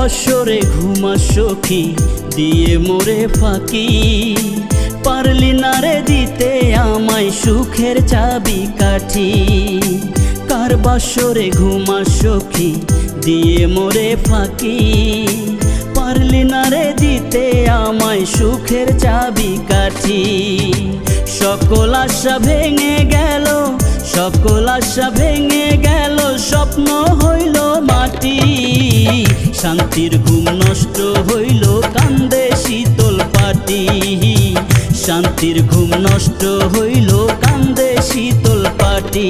বাসরে ঘুমা সখী দিয়ে মোরে ফাঁকি। পারলি না রে দিতে আমায় সুখের চাবি কাঠি। কার বাসরে ঘুমা সখী দিয়ে মোরে ফাঁকি। পারলি না রে দিতে আমায় সুখের চাবি কাঠি। সকল আশা ভেঙে গেল সকল আশা ভেঙে গেল, স্বপ্ন হইল মাটি। শান্তির ঘুম নষ্ট হইল, কান্দে শীতল পাটি। শান্তির ঘুম নষ্ট হইল, কান্দে শীতল পাটি।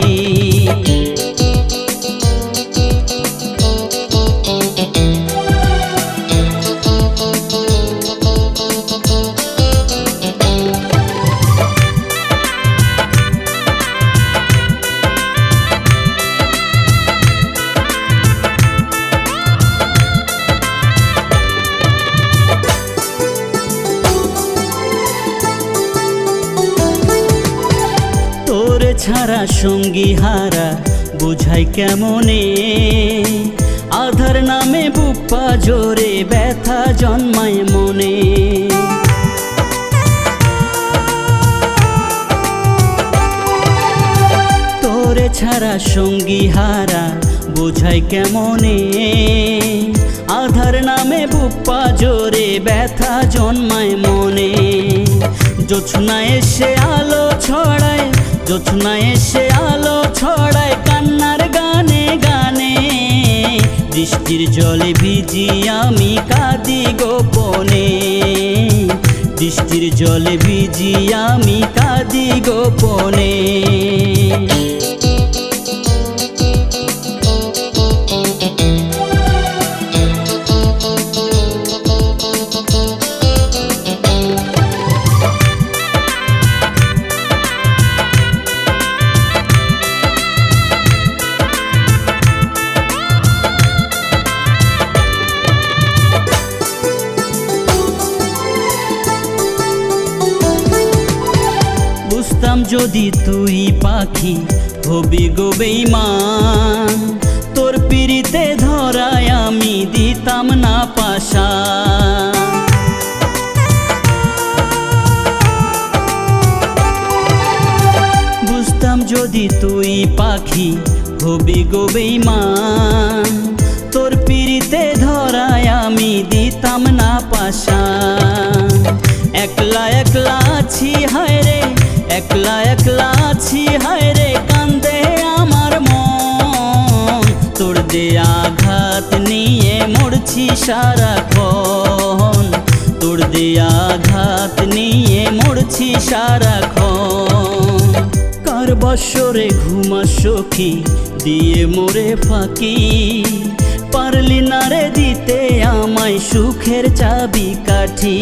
ছাড়া সঙ্গী হারা বুঝাই কেমনে? আধার নামে বুপ্পা জোরে ব্যথা জন্মায় মনে। তোরে ছাড়া সঙ্গী হারা বোঝাই কেমনে? আধার নামে বুপ্পা জোরে ব্যথা জন্মায় মনে। জোছনা এসে আলো ছড়ায় জোছনা এসে আলো ছড়ায় কান্নার গানে গানে। বৃষ্টির জলে ভিজি আমি কাঁদি গোপনে। বৃষ্টির জলে ভিজি আমি কাঁদি গোপনে। বুঝতাম যদি তুই পাখি হবি গো বেইমান তোর পিড়িতে ধরায় আমি দিতাম না পাশা। বুঝতাম, যদি তুই পাখি হবি গো বেইমান তোর পিড়িতে ধরায় আমি দিতাম না পাশা। একলা একলা আছি, হায় রে কান্দে আমার মন। তোর দে আঘাত নিয়ে মরছি সারাক্ষণ, তোর দে আঘাত নিয়ে মরছি সারাক্ষণ। কার বৎসরে ঘুমা সখী দিয়ে মোরে ফাঁকি? পারলি না রে দিতে আমায় সুখের চাবি কাঠি।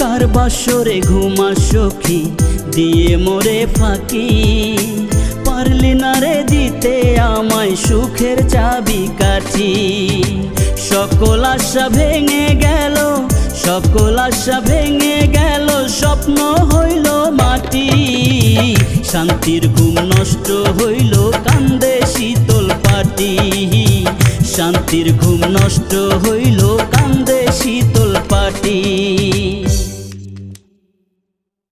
কার বাসরে ঘুমা সখী দিয়ে মোরে ফাঁকি। পারলি না রে দিতে আমায় সুখের চাবি কাঠি। সকল আশা ভেঙে গেল, সকল আশা ভেঙে গেল, স্বপ্ন হইল মাটি। শান্তির ঘুম নষ্ট হইল, কান্দে শীতল পাটি। শান্তির ঘুম নষ্ট হইল, কান্দে শীতল পাটি।